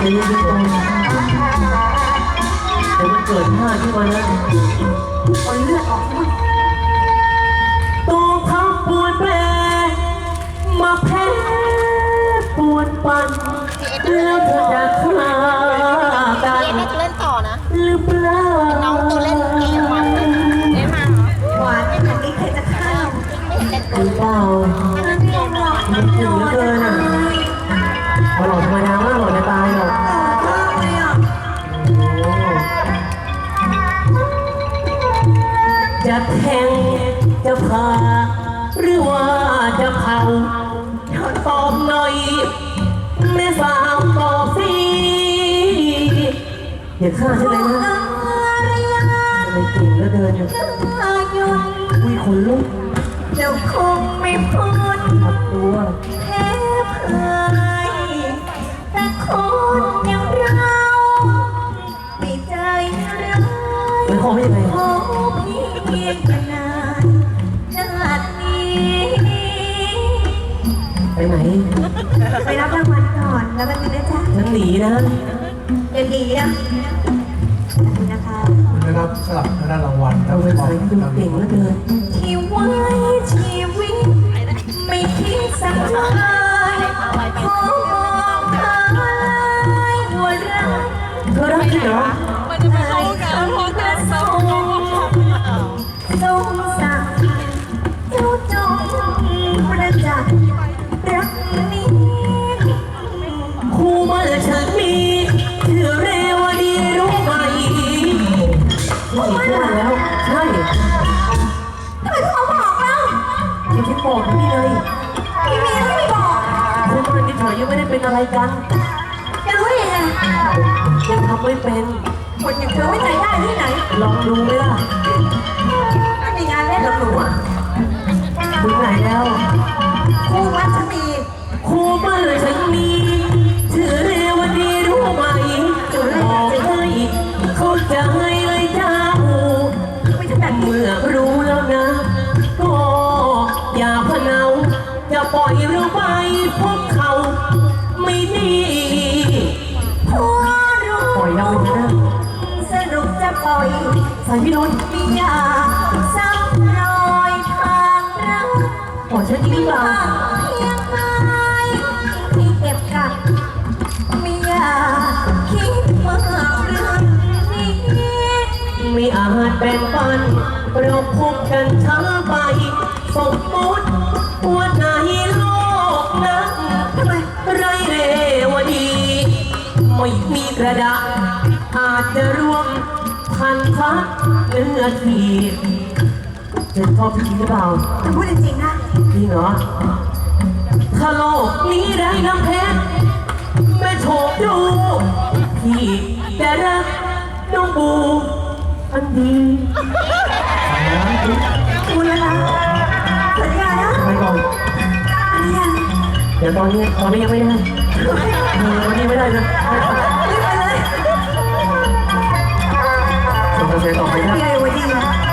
ให้นั่งลงใจเย็นๆก่อนเดี๋ยวมันเกิดพลาดขึ้นมานะเอาเลือดออกด้วยต้องทับปวดแผลมาแพ้ จะแทงจะผ่าหรือว่าจะเผาตอบหน่อยแม่สาวตอบสิอย่าฆ่าฉันเลยนะไรยังทำไมเก่งเหลือเกินอะอายุอุ้ยขนลุกเจ้าคงไม่พ้นขับตัวแพ้พ่ายแต่คนอย่างเราไม่ใจร้าย มันคอไม่ยังไง ไปไหนไปรับรางวัลก่อน แล้วกันนะจ๊ะฉันหนีนะเดี๋ยวดีนะขอบคุณนะคะนะครับสลับทางด้านรางวัลเอาไปใส่ดูเก่งเหลือเกินที่ไว้ชีวิต ไม่คิดสักหน่อยขอบอกเธอเลยว่ารัก เธอรักจริงเหรอ ยยังไม่ได้เป็นอะไรกัน จะรู้ได้ยังไงยังทำไม่เป็น คนอย่างเธอไม่ใจได้ที่ไหนลองดูไหมล่ะไม่มีงานเล่นกับหนูอะถึงไหนแล้ว คู่วัดชมีครูมาฉันมีชื่อเรวดีรู้ไหมบอกให้เข้าใจเลยเจ้าไม่ใช่แบบนี้เมื่อรู้แล้วนะก็อย่าพะเนาอย่าปล่อยเราไปพบ ใส่พี่นนท์ไม่อยาซ้ำรอยทางรักปล่อยฉันจริงหรือเปล่า เพียงไม้ที่เก็บกัดไม่อยากคิดมากเรื่องนี้ ไม่อาจแบ่งปันเราพบกันช้าไป สมมติว่าในโลกนั้นไรเรวดี ไม่มีกระดาษอาจจะร่วม พันพักเนื้อทีเธอชอบพี่หรือเปล่าแต่พูดจริงๆนะจริงเหรอถ้าโลกนี้ได้น้ำเพชรแม่โชคดูพี่จะรักน้องบูอันดีคุณแล้วนะสัญญานะไปก่อนสัญญาเดี๋ยวตอนนี้ตอนนี้ยังไม่ได้เออวันนี้ไม่ได้นะ ไรวะดีนะ